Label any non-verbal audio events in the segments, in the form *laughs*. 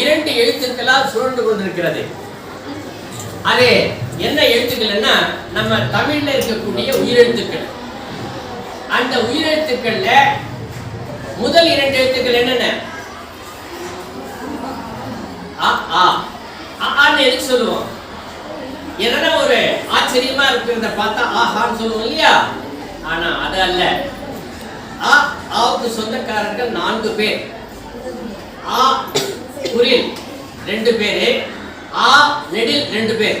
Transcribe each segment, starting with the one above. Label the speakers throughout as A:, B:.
A: இரண்டு எழுத்துக்களால் சுழண்டு கொண்டிருக்கிறது அது என்ன எழுத்துக்கள்னா நம்ம தமிழ்ல இருக்கக்கூடிய
B: உயிரெழுத்துக்கள் அந்த உயிரெழுத்துக்கள்ல முதல் இரண்டு எழுத்துக்கள் என்னென்ன எது சொல்லுவோம் எதனா ஒரு ஆச்சரியமா இருக்கிறத பார்த்தா ஆஹான்னு சொல்லுவோம் இல்லையா ஆனா அது அல்ல ஆவுக்கு சொந்தக்காரர்கள் நான்கு பேர் ஆ குரில் ரெண்டு பேரு ஆ நெடில் ரெண்டு பேர்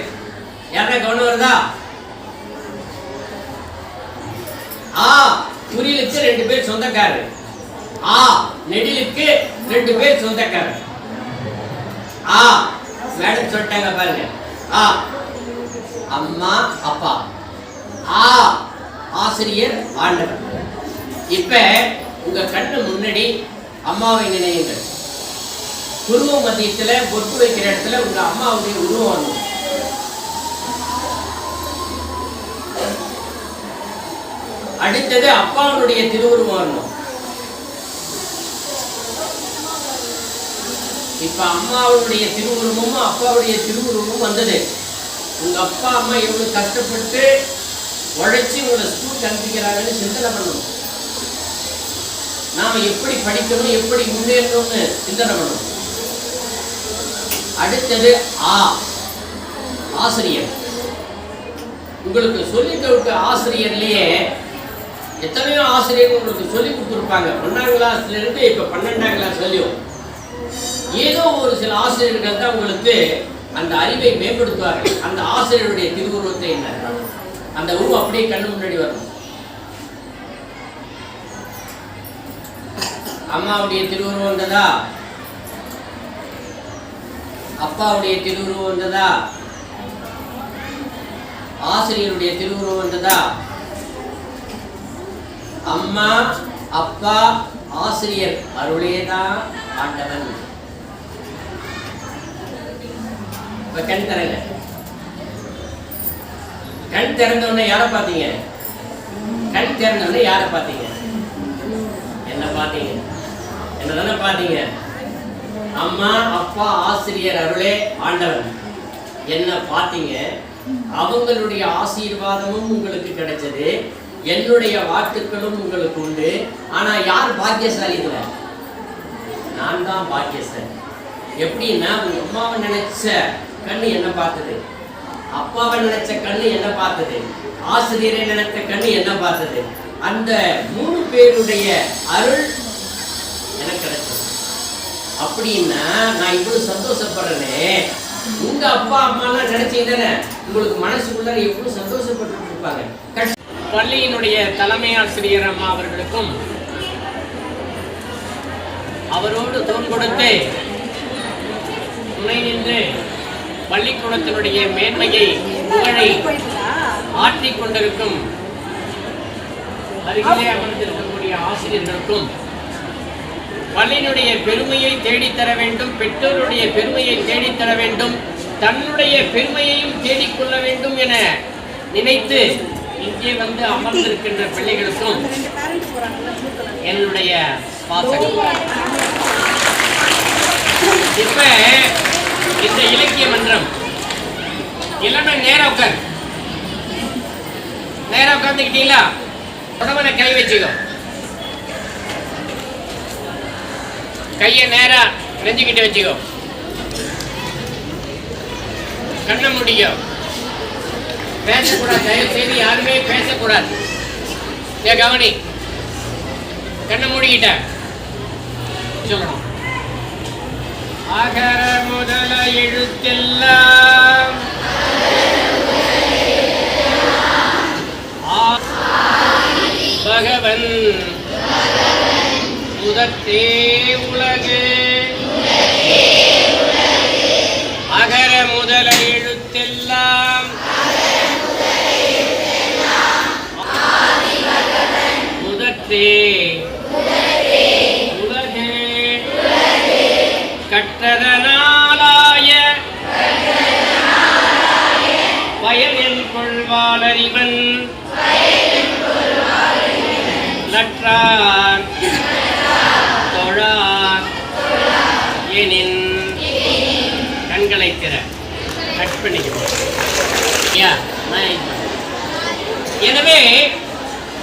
B: யாருக்கா கவனம் வருதா ஆ புரியலுக்கு ரெண்டு பேர் சொந்தக்காரர் ஆ நெடிலுக்கு ரெண்டு பேர் சொந்தக்காரர் ஆ மேடம் சொல்லிட்டாங்க பாருங்க ஆ அம்மா அப்பா ஆ ஆசிரியர் ஆண்டவர் இப்ப உங்க கண்ணு முன்னாடி அம்மாவை நினையுங்கள் உருவ மதியத்துல பொட்டு வைக்கிற இடத்துல உங்க அம்மாவுடைய உருவம் வரணும் அடுத்தது அப்பாவுடைய திருவுருவம் வரணும் இப்ப அம்மாவுடைய திருவுருவமும் அப்பாவுடைய திருவுருவமும் வந்தது உங்க அப்பா அம்மா எவ்வளவு கஷ்டப்பட்டு உழைச்சி உங்களை ஸ்கூல் அனுப்பிக்கிறாங்கன்னு சிந்தனை பண்ணணும் நாம எப்படி படிக்கணும் எப்படி முன்னேறணும்னு சிந்தனை பண்ணணும் அடுத்தது ஆ ஆசிரியர் உங்களுக்கு சொல்லிக் கொடுக்க ஆசிரியர்லேயே எத்தனையோ ஆசிரியர் உங்களுக்கு சொல்லி கொடுத்துருப்பாங்க ஒன்றாம் கிளாஸ்லேருந்து இப்போ பன்னெண்டாம் கிளாஸ் வரையும் ஏதோ ஒரு சில ஆசிரியர்கள் தான் உங்களுக்கு அந்த அறிவை மேம்படுத்துவார்கள் அந்த ஆசிரியருடைய திருவுருவத்தை என்ன அந்த உருவம் அப்படியே கண்ணு முன்னாடி வரும் அம்மாவுடைய திருவுருவம் தான் அப்பாவுடைய திருவுருவம் வந்ததா ஆசிரியருடைய திருவுருவம் வந்ததா அம்மா அப்பா ஆசிரியர் அருளேதான் ஆண்டவன்
A: இப்ப கண் திறங்க
B: கண் திறந்த யார யாரை பார்த்தீங்க கண் திறந்த யார பாத்தீங்க என்ன பாத்தீங்க என்ன தானே பாத்தீங்க அம்மா அப்பா ஆசிரியர் அருளே ஆண்டவன் என்ன பார்த்தீங்க அவங்களுடைய ஆசீர்வாதமும் உங்களுக்கு கிடைச்சது என்னுடைய வாழ்த்துக்களும் உங்களுக்கு உண்டு ஆனா யார் பாக்கியசாலி இல்லை நான் தான் பாக்கியசாலி எப்படின்னா உங்க அம்மாவை நினைச்ச கண்ணு என்ன பார்த்தது
A: அப்பாவை நினைச்ச கண்ணு என்ன
B: பார்த்தது ஆசிரியரை நினைத்த கண்ணு என்ன பார்த்தது அந்த மூணு பேருடைய அருள் எனக்கு கிடைச்சது அப்படின்னா நான் இவ்வளவு சந்தோஷப்படுறேனே உங்க அப்பா அம்மா எல்லாம் நினைச்சீங்கன்னு உங்களுக்கு மனசுக்குள்ள எவ்வளவு சந்தோஷப்பட்டு இருப்பாங்க பள்ளியினுடைய தலைமை ஆசிரியர் அம்மா அவர்களுக்கும் அவரோடு தோன் கொடுத்து துணை நின்று பள்ளிக்கூடத்தினுடைய மேன்மையை புகழை ஆற்றிக் கொண்டிருக்கும் அருகிலே அமர்ந்திருக்கக்கூடிய ஆசிரியர்களுக்கும் பள்ளியினுடைய பெருமையை தேடித்தர வேண்டும் பெற்றோருடைய பெருமையை தேடித்தர வேண்டும் தன்னுடைய பெருமையையும் தேடிக்கொள்ள வேண்டும் என நினைத்து இங்கே வந்து அமர்ந்திருக்கின்ற பிள்ளைகளுக்கும் என்னுடைய இப்ப இந்த இலக்கிய மன்றம் எல்லாமே நேரம் உட்கார் நேரம் உட்கார்ந்துக்கிட்டீங்களா உடம்பு கை வச்சுக்கோ கையை நேராக நெஞ்சுக்கிட்டு வச்சுக்கோ கண்ணை முடியும் பேசக்கூடாது தயவு செய்து யாருமே பேசக்கூடாது ஏ கவனி கண்ணை மூடிக்கிட்ட சொல்லணும் அகர முதல எழுத்தெல்லாம் பகவன் முதற்றே உலகு அகர முதல எழுத்தெல்லாம் முதற்றே உலகு கற்றதனாலாய பயனில் கொள்வாளறிவன் நற்றார் வைக்கிறேன் கட் பண்ணிக்கிறேன் எனவே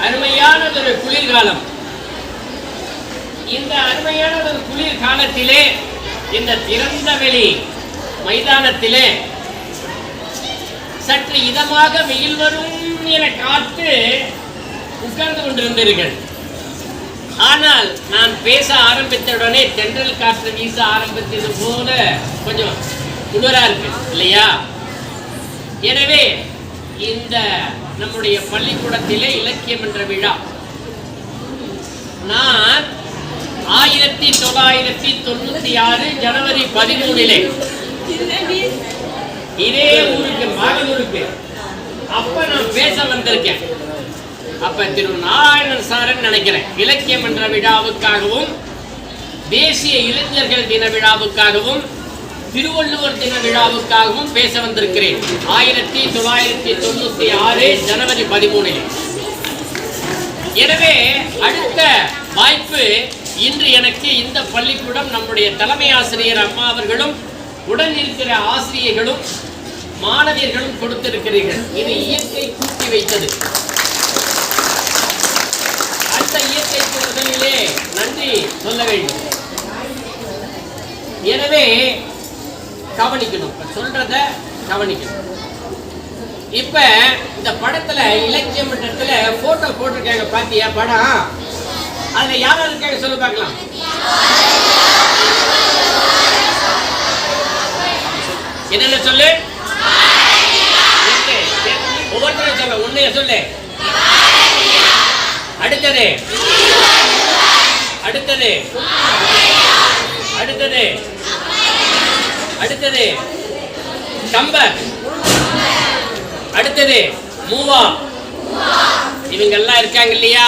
B: அருமையானதொரு குளிர்காலம் இந்த அருமையான குளிர் குளிர்காலத்திலே இந்த திறந்த வெளி மைதானத்திலே சற்று இதமாக வெயில் வரும் என காத்து உட்கார்ந்து கொண்டிருந்தீர்கள் ஆனால் நான் பேச ஆரம்பித்தவுடனே தென்றல் காற்று வீச ஆரம்பித்தது போல கொஞ்சம் குளிரா இருக்கு இல்லையா எனவே இந்த நம்முடைய பள்ளிக்கூடத்திலே இலக்கியம் என்ற விழா நான் ஆயிரத்தி தொள்ளாயிரத்தி தொண்ணூத்தி ஆறு ஜனவரி பதிமூணிலே இதே ஊருக்கு மகளூருக்கு அப்ப நான் பேச வந்திருக்கேன் அப்ப திரு நாராயணன் சாரன் நினைக்கிறேன் இலக்கியம் என்ற விழாவுக்காகவும் தேசிய இளைஞர்கள் தின விழாவுக்காகவும் திருவள்ளுவர் தின விழாவுக்காகவும் பேச வந்திருக்கிறேன் ஆயிரத்தி தொள்ளாயிரத்தி தொண்ணூத்தி ஆறு ஜனவரி பதிமூணில்
A: எனவே அடுத்த
B: வாய்ப்பு இன்று எனக்கு இந்த பள்ளிக்கூடம் நம்முடைய தலைமை ஆசிரியர் அம்மா அவர்களும் உடன் இருக்கிற ஆசிரியர்களும் மாணவியர்களும் கொடுத்திருக்கிறீர்கள் இது இயற்கை கூட்டி வைத்தது அந்த இயற்கைக்கு முதலிலே நன்றி சொல்ல வேண்டும் எனவே கவனிக்கணும் சொல்றத கவனிக்கணும் இப்ப இந்த படத்துல இலக்கியம் இடத்துல போட்டோ போட்டிருக்காங்க பாத்தியா படம் அதுல யாரா இருக்காங்க சொல்லி பார்க்கலாம் என்னென்ன சொல்லு ஒவ்வொருத்தரும் சொல்ல உண்மையை சொல்லு அடுத்தது அடுத்தது அடுத்தது அடுத்தது கம்பர் அடுத்தது மூவா இவங்கெல்லாம் இருக்காங்க இல்லையா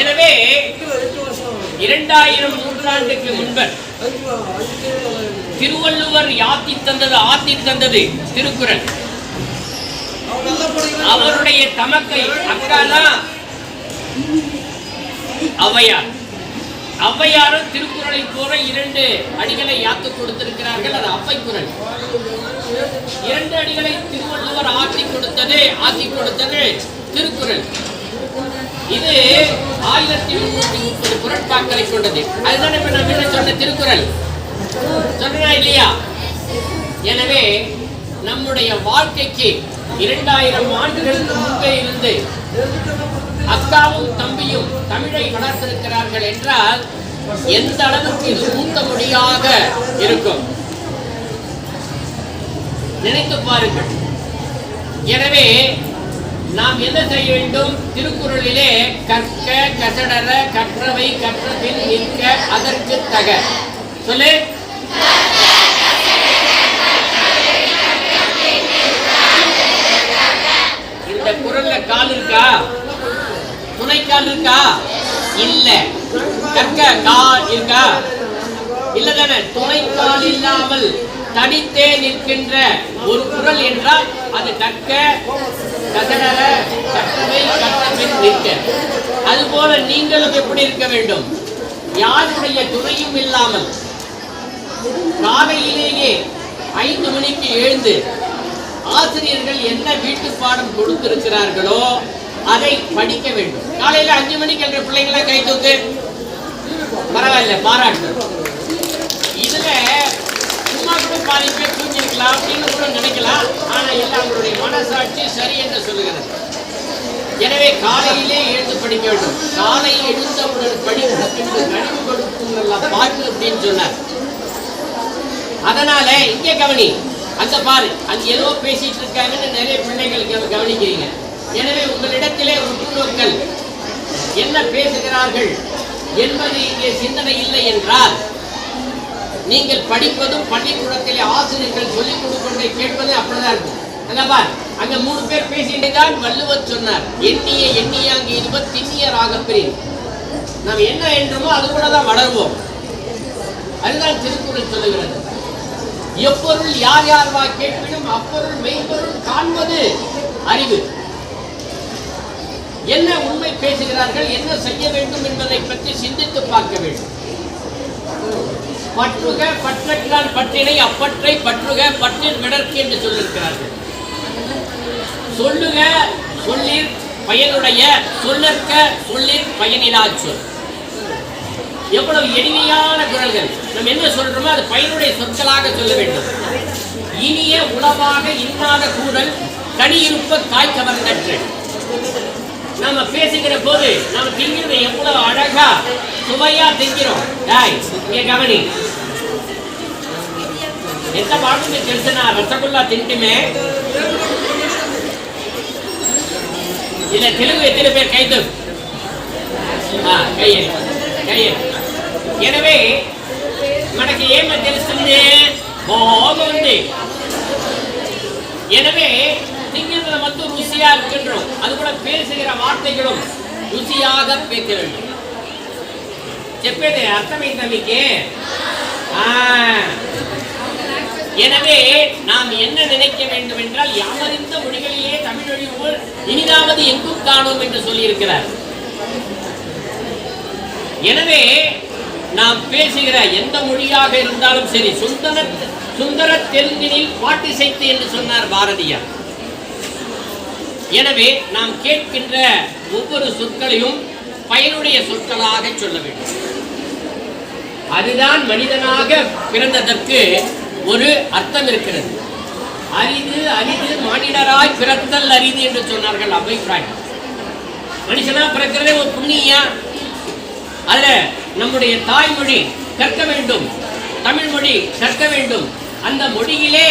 B: எனவே இரண்டாயிரம் நூற்றாண்டுக்கு முன்பர் திருவள்ளுவர் யாத்தி தந்தது ஆத்தி தந்தது திருக்குறள் அவருடைய தமக்கை அக்காதான் அவையார் ஔவையாரும் திருக்குறளை போல இரண்டு அடிகளை யாத்து கொடுத்திருக்கிறார்கள் அது அவ்வை குரல் இரண்டு அடிகளை திருவள்ளுவர் ஆக்கி கொடுத்தது ஆக்கி கொடுத்தது திருக்குறள் இது ஆயிரத்தி முன்னூத்தி முப்பது குரட்பாக்களை கொண்டது அதுதான் இப்ப சொன்ன திருக்குறள் சொன்னா இல்லையா எனவே நம்முடைய வாழ்க்கைக்கு இரண்டாயிரம் ஆண்டுகளுக்கு முன்பே இருந்து அக்காவும் தம்பியும் தமிழை வளர்த்திருக்கிறார்கள் என்றால் எந்த அளவுக்கு இது மூத்த மொழியாக இருக்கும் நினைத்து பாருங்கள் எனவே நாம் என்ன செய்ய வேண்டும் திருக்குறளிலே கற்க கசடர கற்றவை பின் நிற்க அதற்கு தக சொல்லு இந்த குரல்ல கால் இருக்கா துணைக்கால் இருக்கா இல்ல கற்க இருக்கா இல்ல தானே துணைக்கால் இல்லாமல் தனித்தே நிற்கின்ற ஒரு குரல் என்றால் அது கற்க அது போல அதுபோல நீங்களும் எப்படி இருக்க வேண்டும் யாருடைய துணையும் இல்லாமல் காலையிலேயே ஐந்து மணிக்கு எழுந்து ஆசிரியர்கள் என்ன வீட்டு பாடம் கொடுத்திருக்கிறார்களோ அதை படிக்க வேண்டும் காலையில அஞ்சு மணிக்கு என்ற பிள்ளைங்களை கை தூக்கு பரவாயில்ல பாராட்டு இதுல சும்மா கூட பாதி பேர் தூங்கிருக்கலாம் அப்படின்னு கூட நினைக்கலாம் ஆனா எல்லாம் அவங்களுடைய மனசாட்சி சரி என்று சொல்லுகிறது எனவே காலையிலே எழுந்து படிக்க வேண்டும் காலை எழுந்தவுடன் படிப்பதற்கு கழிவு கொடுக்கும் பாட்டு அப்படின்னு சொன்னார் அதனால இங்கே கவனி அந்த பாரு அங்க ஏதோ பேசிட்டு இருக்காங்கன்னு நிறைய பிள்ளைகள் கவனிக்கிறீங்க எனவே உங்களிடத்திலே உற்றுநோக்கல் என்ன பேசுகிறார்கள் என்பது இங்கே சிந்தனை இல்லை என்றால் நீங்கள் படிப்பதும் பள்ளிக்கூடத்திலே ஆசிரியர்கள் சொல்லிக் கொடுக்கொண்டே கேட்பதே அப்படிதான் இருக்கும் அல்லவா அங்க மூணு பேர் பேசிட்டு தான் வள்ளுவர் சொன்னார் எண்ணிய எண்ணிய அங்கே இருவர் திண்ணிய ராகப்பிரின் நாம் என்ன என்றோமோ அது கூட தான் வளருவோம் அதுதான் திருக்குறள் சொல்லுகிறது எப்பொருள் யார் யார் வா கேட்பினும் அப்பொருள் மெய்ப்பொருள் காண்பது அறிவு என்ன உண்மை பேசுகிறார்கள் என்ன செய்ய வேண்டும் என்பதை பற்றி சிந்தித்து பார்க்க வேண்டும் பற்றுக பற்றற்றான் பற்றினை அப்பற்றை பற்றுக பற்றின் விடற்கு என்று சொல்லியிருக்கிறார்கள்
A: சொல்லுக சொல்லிர்
B: பயனுடைய சொல்லற்க சொல்லிர் பயனிலா சொல் எவ்வளவு எளிமையான குரல்கள் நம்ம என்ன சொல்றோமோ அது பயனுடைய சொற்களாக சொல்ல வேண்டும் இனிய உளவாக இல்லாத கூடல் தனியிருப்ப தாய் கவர்ந்தற்று நம்ம பேசுகிற போது நம்ம திங்கிறது எவ்வளவு அழகா சுவையா திங்கிறோம் டாய் இங்கே கவனி ఎంత బాగుంది తెలిసిన రసగుల్లా తింటమే ఇలా తెలుగు ఎత్తిన పేరు కైదు ఎనవే మనకి ఏమని తెలుస్తుంది బాగుంది ఎనవే திங்கிறத மட்டும் ருசியா இருக்கின்றோம் அது கூட பேசுகிற வார்த்தைகளும் ருசியாக பேச வேண்டும் చెప్పేది అర్థమైందా మీకే எனவே நாம் என்ன நினைக்க வேண்டும் என்றால் யாவரிந்த மொழிகளிலே தமிழொழி இனிதாவது எங்கும் காணோம் என்று சொல்லியிருக்கிறார் எனவே நாம் பேசுகிற எந்த மொழியாக இருந்தாலும் சரி சுந்தர சுந்தர தெலுங்கினில் சைத்து என்று சொன்னார் பாரதியார் எனவே நாம் கேட்கின்ற ஒவ்வொரு சொற்களையும் பயனுடைய சொற்களாக சொல்ல வேண்டும் அதுதான் மனிதனாக பிறந்ததற்கு ஒரு அர்த்தம் இருக்கிறது அரிது அரிது மானிடராய் பிறத்தல் அரிது என்று சொன்னார்கள் அபிப்பிராயம் மனுஷனா பிறக்கிறதே ஒரு புண்ணியா அதுல நம்முடைய தாய்மொழி கற்க வேண்டும் தமிழ் மொழி கற்க வேண்டும் அந்த மொழியிலே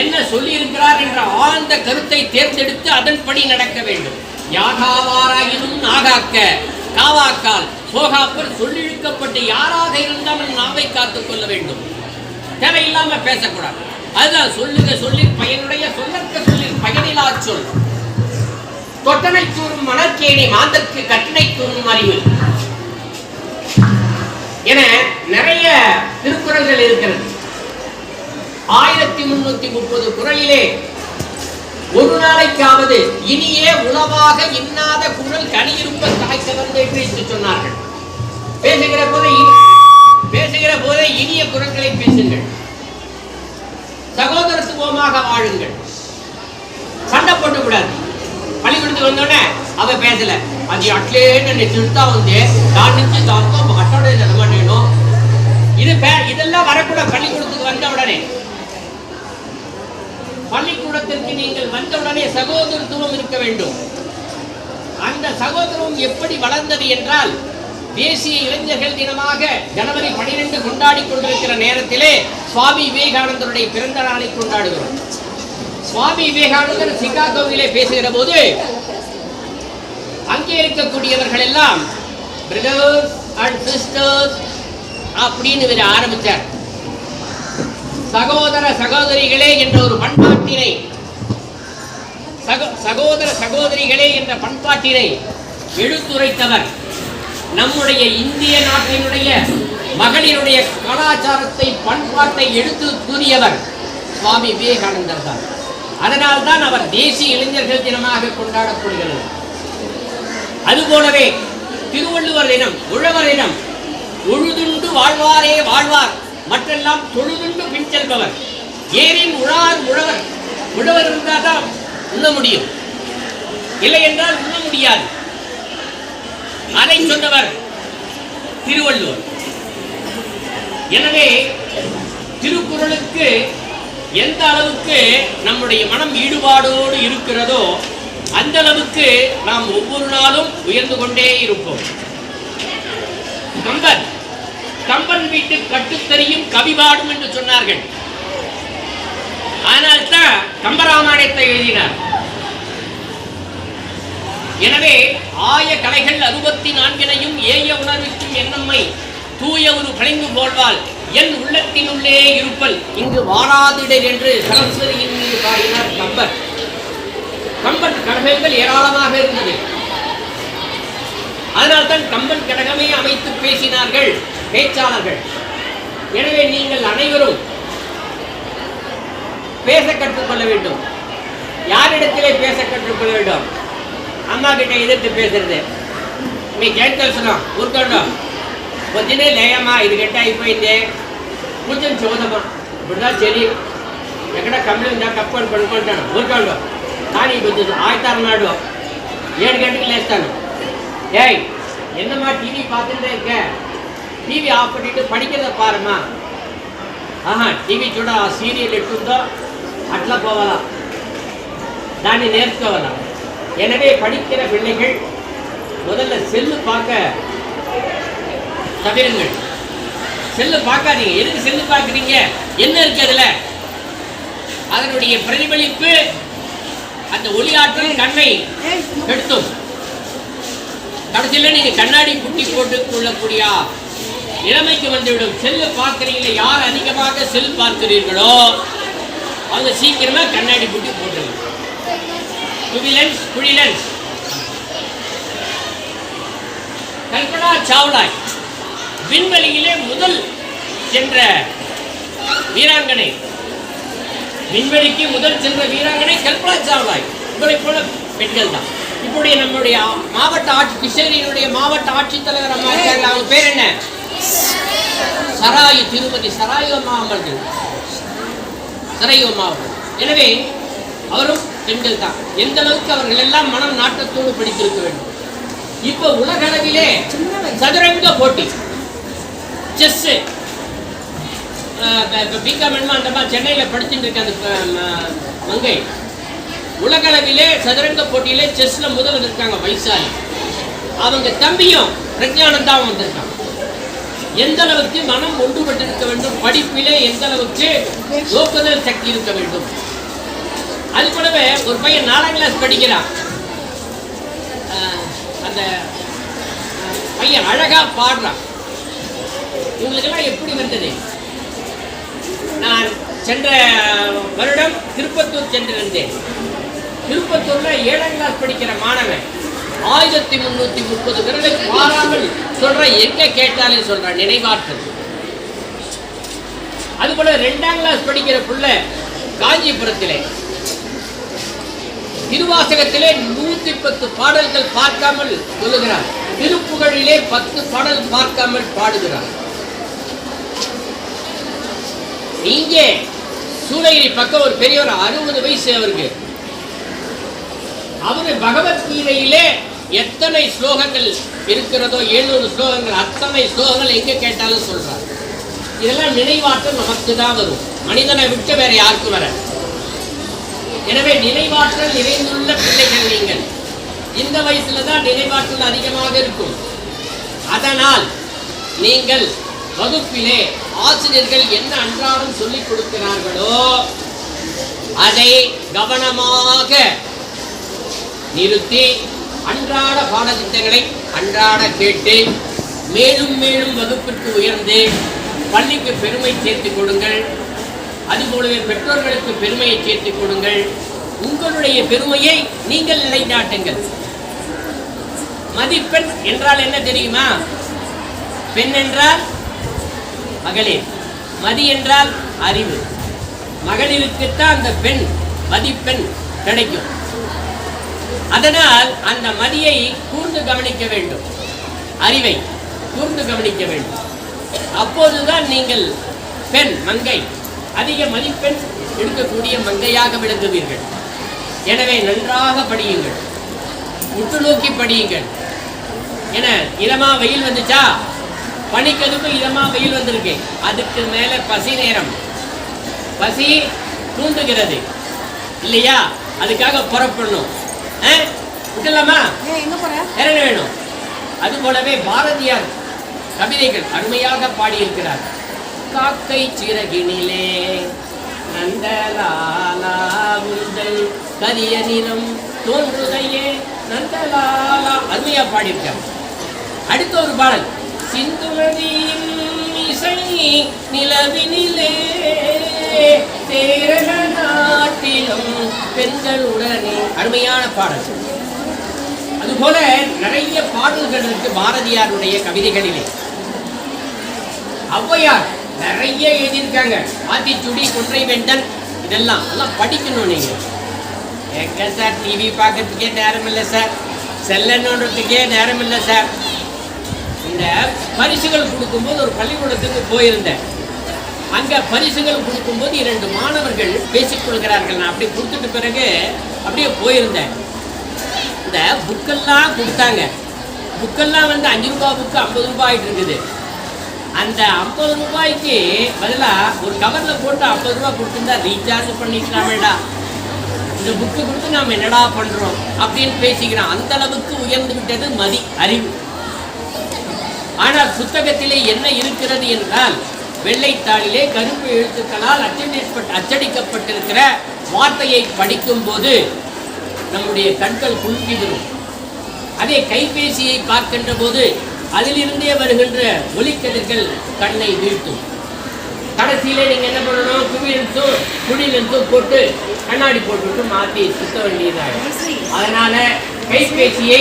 B: என்ன சொல்லியிருக்கிறார் என்ற ஆழ்ந்த கருத்தை தேர்ந்தெடுத்து அதன்படி நடக்க வேண்டும் யாகாவாராயினும் நாகாக்க காவாக்கால் சோகாப்பர் சொல்லிழுக்கப்பட்டு யாராக இருந்தாலும் நாவை காத்துக் கொள்ள வேண்டும் தேவையில்லாம பேசக்கூடாது அதுதான் சொல்லுக சொல்லி பயனுடைய சொல்லற்க சொல்லில் பயனிலா சொல் தொட்டனை தூரும் மணற்கேணி மாந்தற்கு கட்டணை தூரும் அறிவு என நிறைய திருக்குறள்கள் இருக்கிறது ஆயிரத்தி முன்னூத்தி முப்பது குரலிலே ஒரு நாளைக்காவது இனியே உணவாக இன்னாத குரல் கனியிருப்ப தாய் கவர்ந்து என்று சொன்னார்கள் பேசுகிற போதே பேசுகிற போதே இனிய குரல்களை பேசுங்கள் சகோதரத்துவமாக வாழுங்கள் சண்டை போட்டு கூடாது பள்ளிக்கூடத்துக்கு வந்தோடனே அவ பேசல அது அட்லே நின்று திருத்தா வந்து நான் நிச்சு தாத்தோ அட்டோட இது இதெல்லாம் வரக்கூட பள்ளிக்கூடத்துக்கு வந்த உடனே பள்ளிக்கூடத்திற்கு நீங்கள் வந்தவுடனே சகோதரத்துவம் இருக்க வேண்டும் அந்த சகோதரம் எப்படி வளர்ந்தது என்றால் தேசிய இளைஞர்கள் தினமாக ஜனவரி பனிரெண்டு கொண்டாடி கொண்டிருக்கிற நேரத்திலே சுவாமி விவேகானந்தருடைய பிறந்த நாளை கொண்டாடுகிறோம் சுவாமி விவேகானந்தர் சிகாகோவிலே பேசுகிற போது அங்கே இருக்கக்கூடியவர்கள் எல்லாம் பிரதர்ஸ் அண்ட் சிஸ்டர்ஸ் அப்படின்னு இவர் ஆரம்பித்தார் சகோதர சகோதரிகளே என்ற ஒரு பண்பாட்டினை சகோதர சகோதரிகளே என்ற பண்பாட்டினை எடுத்துரைத்தவர் நம்முடைய இந்திய நாட்டினுடைய மகளிருடைய கலாச்சாரத்தை பண்பாட்டை எடுத்து கூறியவர் சுவாமி விவேகானந்தர் தான் அதனால் தான் அவர் தேசிய இளைஞர்கள் தினமாக கொண்டாடப்படுகிறது அதுபோலவே திருவள்ளுவர் தினம் உழவர் தினம் உழுதுண்டு வாழ்வாரே வாழ்வார் மற்றெல்லாம் தொழுதுண்டு பின் செல்பவர் ஏரின் உழார் உழவர் உழவர் இருந்தால் தான் உண்ண முடியும் இல்லை என்றால் உண்ண முடியாது அதை சொன்னவர் திருவள்ளுவர் எனவே திருக்குறளுக்கு எந்த அளவுக்கு நம்முடைய மனம் ஈடுபாடோடு இருக்கிறதோ அந்த அளவுக்கு நாம் ஒவ்வொரு நாளும் உயர்ந்து கொண்டே இருப்போம் நம்பர் கம்பன் வீட்டு கட்டுத்தறியும் கவிபாடும் கவி பாடும் என்று சொன்னார்கள் ஆனால் தான் கம்பராமாயணத்தை எழுதினார் எனவே ஆய கலைகள் அறுபத்தி நான்கினையும் ஏய உணர்விற்கும் எண்ணம்மை தூய ஒரு கழிந்து போல்வாள் என் உள்ளத்தினுள்ளே இருப்பல் இங்கு வாராதிடர் என்று சரஸ்வதியின் மீது பாடினார் கம்பர் கம்பர் கடகங்கள் ஏராளமாக இருந்தது அதனால்தான் கம்பன் கடகமே அமைத்து பேசினார்கள் பேச்சாளர்கள் எனவே நீங்கள் அனைவரும் பேச கற்றுக்கொள்ள வேண்டும் யாரிடத்திலே பேச கற்றுக்கொள்ள வேண்டும் அம்மா கிட்டே எதிர்த்து பேசுறது நீ கேட்க சொல்லும் உருக்கணும் கொஞ்சமே லேயமா இது கெட்ட ஆகி போயிருந்தே கொஞ்சம் சோதமா இப்படிதான் சரி எக்கடா கம்மி இருந்தா கப்பல் பண்ணிட்டு உருக்கணும் நானும் கொஞ்சம் ஆயத்தாரம் நாடு ஏழு கண்டுக்கு லேஸ்தானு ஏய் என்னம்மா டிவி பார்த்துட்டே இருக்கேன் டிவி ஆஃப் பண்ணிட்டு படிக்கிறத பாருமா ஆஹா டிவி சூட சீரியல் సీరియల్ அட்ல అట్లా పోవాలా దాన్ని నేర్చుకోవాలా எனவே படிக்கிற பிள்ளைகள் முதல்ல செல்லு பார்க்க தவிருங்கள் செல்லு பார்க்காதீங்க எதுக்கு செல்லு பார்க்குறீங்க என்ன இருக்கு அதில் அதனுடைய பிரதிபலிப்பு அந்த ஆற்றல் கண்ணை கெடுத்தும் கடைசியில் நீங்கள் கண்ணாடி குட்டி போட்டு கொள்ளக்கூடிய இளமைக்கு வந்துவிடும் செல்லு பார்க்குறீங்களே யார் அதிகமாக செல் பார்க்கிறீர்களோ அவங்க சீக்கிரமா கண்ணாடி குட்டி போட்டுருங்க குவி லென்ஸ் லென்ஸ் கல்பனா சாவ்லாய் விண்வெளியிலே முதல் சென்ற வீராங்கனை விண்வெளிக்கு முதல் சென்ற வீராங்கனை கல்பனா சாவ்லாய் உங்களை போல பெண்கள் தான் இப்படி நம்முடைய மாவட்ட ஆட்சி கிருஷ்ணகிரியினுடைய மாவட்ட தலைவர் அம்மா அவங்க பேர் என்ன சராய் திருப்பதி சராயமா அமர்ந்தது சரையோமாவர்கள் எனவே அவரும் பெண்கள் தான் எந்த அளவுக்கு அவர்கள் எல்லாம் மனம் நாட்டத்தோடு படித்திருக்க வேண்டும் இப்போ உலக அளவிலே சதுரங்க போட்டி செஸ் பிகாம் என்ன அந்த மாதிரி சென்னையில் படிச்சுட்டு இருக்க அந்த மங்கை உலகளவிலே சதுரங்க போட்டியிலே செஸ்ல முதல் இருக்காங்க வைசாலி அவங்க தம்பியும் பிரஜானந்தாவும் வந்திருக்காங்க எந்த அளவுக்கு மனம் ஒன்றுபட்டிருக்க வேண்டும் படிப்பிலே எந்த அளவுக்கு நோக்குதல் சக்தி இருக்க வேண்டும்
A: அது கூடவே ஒரு பையன் நாலாம் கிளாஸ் படிக்கிறான்
B: அந்த பையன் அழகா பாடுறான் இவங்களுக்கெல்லாம் எப்படி வந்தது நான் சென்ற வருடம் திருப்பத்தூர் சென்றிருந்தேன் திருப்பத்தூர்ல ஏழாம் கிளாஸ் படிக்கிற மாணவன் ஆயிரத்தி முன்னூத்தி முப்பது பேருடைய மாறாமல் சொல்ற எங்க கேட்டாலும் சொல்ற நினைவாற்றல் அது போல ரெண்டாம் கிளாஸ் படிக்கிற புள்ள காஞ்சிபுரத்திலே திருவாசகத்திலே நூத்தி பத்து பாடல்கள் பார்க்காமல் சொல்லுகிறார் திருப்புகழிலே பத்து பாடல் பார்க்காமல் பாடுகிறார் இங்கே சூளகிரி பக்கம் ஒரு பெரியவர் அறுபது வயசு அவருக்கு அவரு பகவத்கீதையிலே எத்தனை ஸ்லோகங்கள் இருக்கிறதோ எழுநூறு ஸ்லோகங்கள் அத்தனை ஸ்லோகங்கள் எங்கே கேட்டாலும் சொல்கிறார் இதெல்லாம் நினைவாற்றல் நமக்கு தான் வரும் மனிதனை விட்டு வேற யாருக்கும் வர எனவே நினைவாற்றல் நிறைந்துள்ள பிள்ளைகள் நீங்கள் இந்த வயசுல தான் நினைவாற்றல் அதிகமாக இருக்கும் அதனால் நீங்கள் வகுப்பிலே ஆசிரியர்கள் என்ன அன்றாடம் சொல்லிக் கொடுக்கிறார்களோ அதை கவனமாக நிறுத்தி அன்றாட பாடத்திட்டங்களை அன்றாட கேட்டு மேலும் மேலும் வகுப்பிற்கு உயர்ந்து பள்ளிக்கு பெருமை சேர்த்துக் கொடுங்கள் அதுபோலவே பெற்றோர்களுக்கு பெருமையை சேர்த்துக் கொடுங்கள் உங்களுடைய பெருமையை நீங்கள் நிலைநாட்டுங்கள் மதிப்பெண் என்றால் என்ன தெரியுமா பெண் என்றால் மகளிர் மதி என்றால் அறிவு மகளிருக்குத்தான் அந்த பெண் மதிப்பெண் கிடைக்கும் அதனால் அந்த மதியை கூர்ந்து கவனிக்க வேண்டும் அறிவை கூர்ந்து கவனிக்க வேண்டும் அப்போதுதான் நீங்கள் பெண் மங்கை அதிக மதிப்பெண் எடுக்கக்கூடிய மங்கையாக விளங்குவீர்கள் எனவே நன்றாக படியுங்கள் உற்று நோக்கி படியுங்கள் என இதமா வெயில் வந்துச்சா பனிக்கதுக்கும் இதமா வெயில் வந்திருக்கு அதுக்கு மேல பசி நேரம் பசி தூண்டுகிறது இல்லையா அதுக்காக புறப்படணும் விட்டுலாமா இறங்க வேணும் அது போலவே பாரதியார் கவிதைகள் அருமையாக பாடியிருக்கிறார் காக்கை சிறகினிலே நந்தலாலா உந்தல் கரிய நிலம் தோன்றுதையே நந்தலாலா அருமையா பாடியிருக்கிறார் அடுத்த ஒரு பாடல் சிந்து நதியின் இசை நிலவினிலே சேர நாட்டிலும் அருமையான பாடல் அதுபோல நிறைய பாடல்கள் இருக்கு பாரதியாருடைய கவிதைகளிலே ஔவையார் நிறைய எழுதியிருக்காங்க ஆத்திச்சுடி கொன்றை வெண்டன் இதெல்லாம் எல்லாம் படிக்கணும் நீங்க எங்க சார் டிவி பார்க்கறதுக்கே நேரம் இல்லை சார் செல்லணுன்றதுக்கே நேரம் இல்லை சார் இந்த பரிசுகள் கொடுக்கும்போது ஒரு பள்ளிக்கூடத்துக்கு போயிருந்தேன் அங்கே பரிசுகள் கொடுக்கும்போது இரண்டு மாணவர்கள் பேசிக்கொள்கிறார்கள் நான் அப்படி கொடுத்துட்டு பிறகு அப்படியே போயிருந்தேன் இந்த புக்கெல்லாம் கொடுத்தாங்க புக்கெல்லாம் வந்து அஞ்சு ரூபா புக்கு ஐம்பது ரூபா ஆகிட்டு இருக்குது அந்த ஐம்பது ரூபாய்க்கு பதிலாக ஒரு கவரில் போட்டு ஐம்பது ரூபா கொடுத்துருந்தா ரீசார்ஜ் பண்ணிக்கலாமேடா இந்த புக்கு கொடுத்து நாம் என்னடா பண்ணுறோம் அப்படின்னு பேசிக்கிறோம் அந்த அளவுக்கு உயர்ந்து விட்டது மதி அறிவு ஆனால் புத்தகத்திலே என்ன இருக்கிறது என்றால் வெள்ளைத்தாளிலே கருப்பு எழுத்துக்களால் அச்சடிப்பட்டு அச்சடிக்கப்பட்டிருக்கிற வார்த்தையை படிக்கும் போது நம்முடைய கண்கள் குலுங்கி அதே கைபேசியை பார்க்கின்ற போது அதிலிருந்தே வருகின்ற ஒலிக்கதிர்கள் கண்ணை வீழ்த்தும் கடைசியிலே நீங்கள் என்ன பண்ணணும் குவியிலிருந்து குழியிலிருந்து போட்டு கண்ணாடி போட்டுவிட்டு மாற்றி சுத்த வேண்டியதாக அதனால கைபேசியை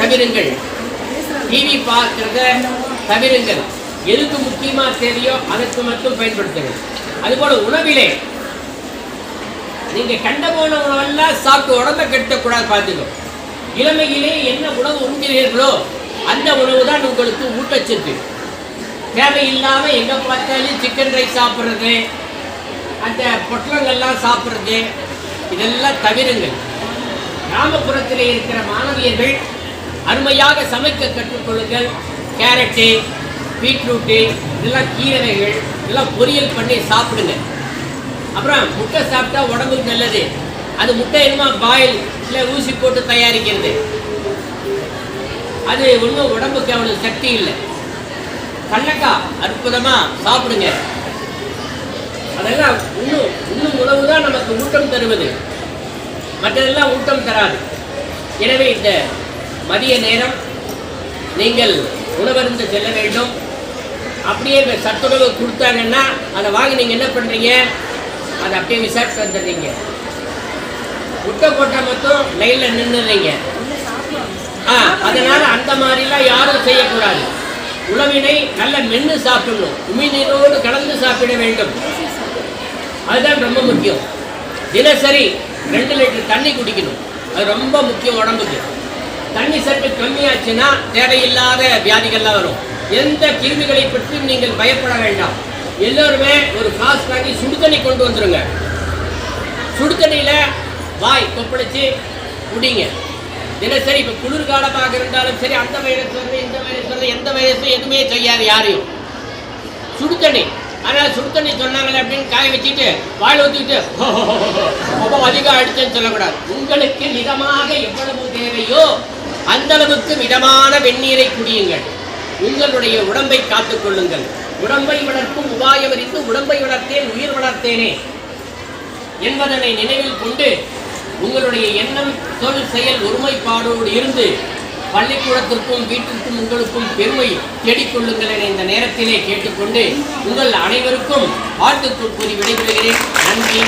B: தவிருங்கள் டிவி பார்க்கிறத தவிருங்கள் எதுக்கு முக்கியமாக தேவையோ அதற்கு மட்டும் பயன்படுத்துங்கள் அதுபோல் உணவிலே நீங்கள் கண்ட போன உணவெல்லாம் சாப்பிட்டு உடம்ப கெட்டக்கூடாது பார்த்துக்கோ இளமையிலே என்ன உணவு உண்கிறீர்களோ அந்த உணவு தான் உங்களுக்கு ஊட்டச்சத்து தேவையில்லாமல் எங்கே பார்த்தாலும் சிக்கன் ரைஸ் சாப்பிட்றது அந்த பொட்டலங்கள்லாம் சாப்பிட்றது இதெல்லாம் தவிருங்கள் கிராமப்புறத்தில் இருக்கிற மாணவியர்கள் அருமையாக சமைக்க கற்றுக்கொள்ளுங்கள் கேரட்டு பீட்ரூட்டு இதெல்லாம் கீரைகள் இதெல்லாம் பொரியல் பண்ணி சாப்பிடுங்க அப்புறம் முட்டை சாப்பிட்டா உடம்புக்கு நல்லது அது முட்டை என்னமா பாயில் இல்லை ஊசி போட்டு தயாரிக்கிறது அது ஒன்றும் உடம்புக்கு அவ்வளோ சக்தி இல்லை கண்ணக்காய் அற்புதமாக சாப்பிடுங்க அதெல்லாம் இன்னும் இன்னும் உணவு தான் நமக்கு ஊட்டம் தருவது மற்றதெல்லாம் ஊட்டம் தராது எனவே இந்த மதிய நேரம் நீங்கள் உணவருந்து செல்ல வேண்டும் அப்படியே சத்துணவு கொடுத்தாங்கன்னா அதை வாங்கி நீங்கள் என்ன பண்ணுறீங்க அதை அப்படியே விசாரிச்சு வந்துடுறீங்க முட்டை போட்டால் மட்டும் லைனில் நின்றுடுறீங்க
A: ஆ அதனால் அந்த மாதிரிலாம் யாரும் செய்யக்கூடாது
B: உணவினை நல்ல மென்று சாப்பிடணும் உமிழ்நீரோடு கலந்து சாப்பிட வேண்டும் அதுதான் ரொம்ப முக்கியம் தினசரி ரெண்டு லிட்டர் தண்ணி குடிக்கணும் அது ரொம்ப முக்கியம் உடம்புக்கு தண்ணி சற்று கம்மியாச்சுன்னா தேவையில்லாத வியாதிகள்லாம் வரும் எந்த கிருமிகளை பற்றியும் நீங்கள் பயப்பட வேண்டாம் எல்லோருமே ஒரு காசு வாங்கி சுடுதண்ணி கொண்டு வந்துடுங்க சுடுதண்ணியில் வாய் கொப்பளிச்சு குடிங்க தினசரி இப்போ குளிர்காலமாக இருந்தாலும் சரி அந்த வைரஸ் வந்து இந்த வைரஸ் வந்து எந்த வைரஸும் எதுவுமே செய்யாது யாரையும் சுடுதண்ணி ஆனால் சுடுதண்ணி சொன்னாங்களே அப்படின்னு காய வச்சுட்டு வாழ் ஊற்றிக்கிட்டு ரொம்ப *laughs* அதிகம் அடிச்சுன்னு சொல்லக்கூடாது உங்களுக்கு மிதமாக எவ்வளவு தேவையோ அந்தளவுக்கு மிதமான வெந்நீரை குடியுங்கள் உங்களுடைய உடம்பை காத்துக் கொள்ளுங்கள் உடம்பை வளர்க்கும் உபாயம் அறிந்து உடம்பை வளர்த்தேன் உயிர் வளர்த்தேனே என்பதனை நினைவில் கொண்டு உங்களுடைய எண்ணம் சொல் செயல் ஒருமைப்பாடோடு இருந்து பள்ளிக்கூடத்திற்கும் வீட்டிற்கும் உங்களுக்கும் பெருமை தேடிக்கொள்ளுங்கள் என இந்த நேரத்திலே கேட்டுக்கொண்டு உங்கள் அனைவருக்கும் வாழ்த்துக்குள் கூறி விடைபெறுகிறேன் நன்றி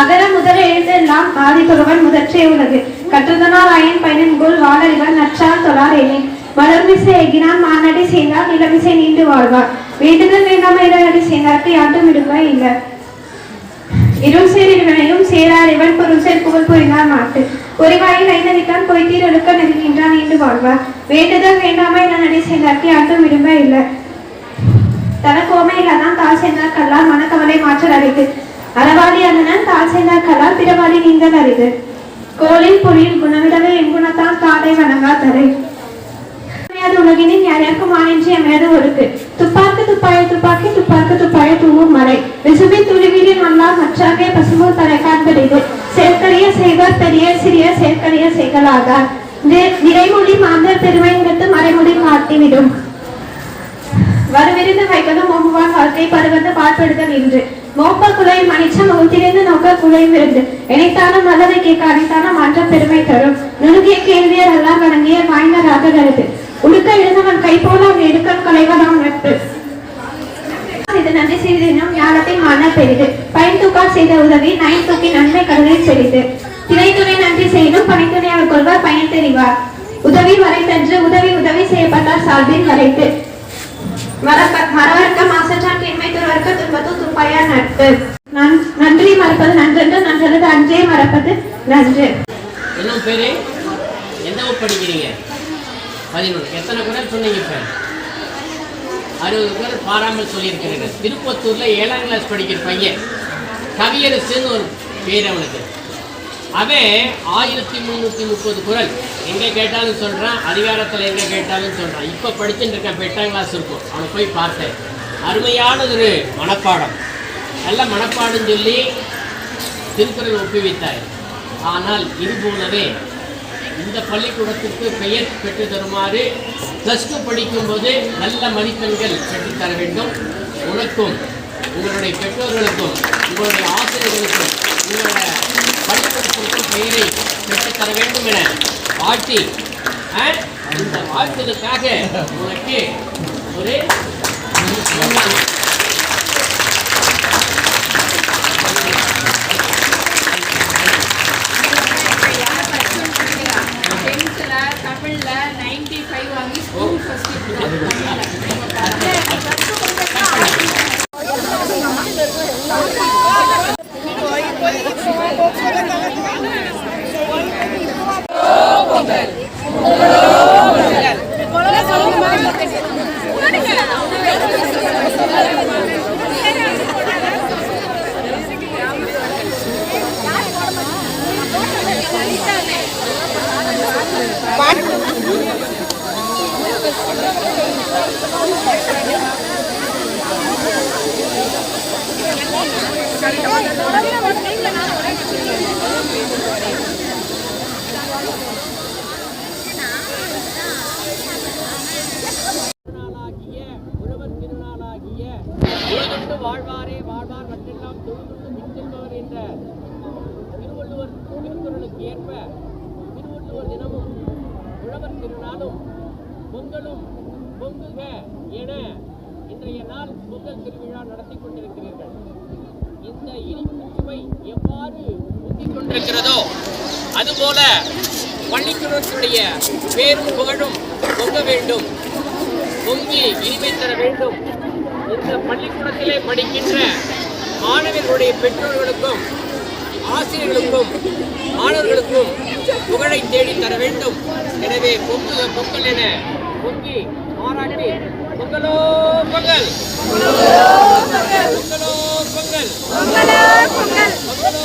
C: அகர முதல எழுந்தெல்லாம் ஆதிபகவன் முதற்றே உள்ளது கற்றதனால் ஆயன் பயனின் கோல் வாழறிவார் நற்றார் தொழார் எழில் வளர்மிசை எகினான் மானடி செய்தார் இளமிசை நீண்டு வாழ்வார் வேண்டுதல் வேண்டாம் இடநடி செய்தார்க்கு யாட்டும் விடுவா இல்லை இருள் சேரிவனையும் சேரார் இவன் பொருள் சேர் புகழ் புரிந்தார் மாட்டு ஒரு வாயில் ஐநதித்தான் பொய்த்தீர் எடுக்க நெருங்கின்றான் நீண்டு வாழ்வார் வேண்டுதல் வேண்டாமை நடி செய்தார்க்கு யாட்டும் விடுவா இல்லை தனக்கோமை இல்லாதான் தாய் சேர்ந்தார் கல்லால் மனக்கவலை மாற்றல் அடைத்து ಅರವಾದಿ ಅನ್ನನ ತಾಸೆನ ಕಲಾ ತಿರವಾದಿ ನಿಂದಲರಿದೆ ಕೋಲಿನ್ ಪುರಿಲ್ ಗುಣವಿಡವೆ ಎಂಗುಣತ ತಾಳೆ வணங்காதரை அமையாது உலகினின் யாரையாக்கும் ஆணின்றி அமையாது ஒழுக்கு துப்பாக்கு துப்பாய துப்பாக்கி துப்பாக்கு துப்பாய தூவும் மலை விசுபி துருவிரின் அல்லா பசுமோ பசுமு தலைக்காண்பரிது சேர்க்கரிய செய்வார் பெரிய சிறிய சேர்க்கரிய செய்களாகார் நிறைமொழி மாந்தர் பெருமைங்கிறது மறைமொழி காட்டிவிடும் வருவிருந்து வைக்கணும் ஒவ்வொரு வாழ்க்கை பருவத்தை பாற்படுதல் இன்று மோப்ப குலையும் மனுஷன் உத்திருந்து நோக்க குலையும் இருந்து இணைத்தான நல்லதை கேட்க அனைத்தான மன்ற பெருமை தரும் நுணுகிய கேள்வியர் எல்லாம் வணங்கிய வாய்ந்த ராகதருது உடுக்க இருந்தவன் கை போல அவன் எடுக்கம் கலைவதாம் நட்பு இது நன்றி செய்தினும் ஞானத்தை மன பெரிது பயன் தூக்கார் செய்த உதவி நயன் தூக்கி நன்மை கருதை செறிது திணைத்துணை நன்றி செய்தும் பணித்துணை அவர் கொள்வார் பயன் தெரிவார் உதவி வரை வரைத்தன்று உதவி உதவி செய்யப்பட்டார் சார்பின் வரைத்து
A: மரவர்க்க மாசற்றான்
C: வர்க்க துன்பத்து துப்பாயா நட்பு நன்றி மறப்பது நன்றென்று நன்றது அன்றே மறப்பது நன்று
B: என்ன பேரு என்ன படிக்கிறீங்க பதினொன்று எத்தனை குரல் சொன்னீங்க இப்போ அறுபது குரல் பாராமல் சொல்லியிருக்கிறீங்க திருப்பத்தூர்ல ஏழாம் கிளாஸ் படிக்கிற பையன் கவியரசுன்னு ஒரு பேர் அவனுக்கு அவன் ஆயிரத்தி முந்நூற்றி முப்பது குரல் எங்கே கேட்டாலும் சொல்கிறான் அதிகாரத்தில் எங்கே கேட்டாலும் சொல்கிறான் இப்போ படிச்சுட்டு இருக்கான் எட்டாம் கிளாஸ் இருக்கும் அவனை போய் பார்த்தேன் அருமையானதொரு மனப்பாடம் நல்ல மனப்பாடம் சொல்லி திருக்குறள் வைத்தார் ஆனால் இது போலவே இந்த பள்ளிக்கூடத்துக்கு பெயர் பெற்று தருமாறு ப்ளஸ் டூ படிக்கும்போது நல்ல மதிப்பெண்கள் பெற்றுத்தர வேண்டும் உனக்கும் உங்களுடைய பெற்றோர்களுக்கும் உங்களுடைய ஆசிரியர்களுக்கும் உங்களுடைய பள்ளிக்கூடத்திற்கும் பெயரை பெற்றுத்தர வேண்டும் என வாழ்த்தி இந்த வாழ்த்துக்காக உனக்கு ஒரு 谢谢。பொங்குக என இன்றைய நாள் பொங்கல் திருவிழா நடத்தி கொண்டிருக்கிறீர்கள் இந்த இனிப்பு சுவை எவ்வாறு ஊற்றி கொண்டிருக்கிறதோ அதுபோல பள்ளிக்குழுடைய பேரும் புகழும் பொங்க வேண்டும் பொங்கி இனிமை தர வேண்டும் இந்த பள்ளிக்கூடத்திலே படிக்கின்ற மாணவர்களுடைய பெற்றோர்களுக்கும் ஆசிரியர்களுக்கும் மாணவர்களுக்கும் புகழை தேடி தர வேண்டும் எனவே பொங்கல் பொங்கல் என பொங்கி போராட்டி பொங்கலோ பொங்கல் பொங்கலோ பொங்கல் பொங்கலோ பொங்கல் பொங்கலோ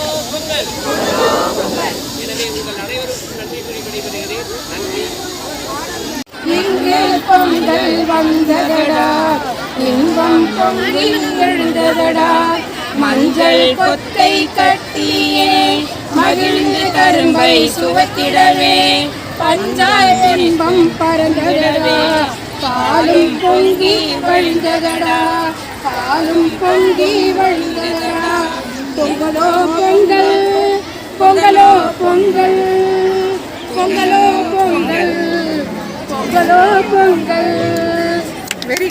C: பொங்கல் எனவே உங்கள் அனைவருக்கும் நன்றி கூறி விடைபெறுகிறேன் நன்றி பொங்கல் வந்ததடா இன்பம் பொங்கி மஞ்சள் கொத்தை கட்டியே மகிழ்ந்து கரும்பை சுவத்திடவே பஞ்சாய் பறந்ததடா பாலும் பொங்கி வழிந்ததடா பாலும் பொங்கி வழிந்ததடா பொங்கலோ பொங்கல்
A: பொங்கலோ பொங்கல் பொங்கலோ பொங்கல் பொங்கலோ பொங்கல் வெரி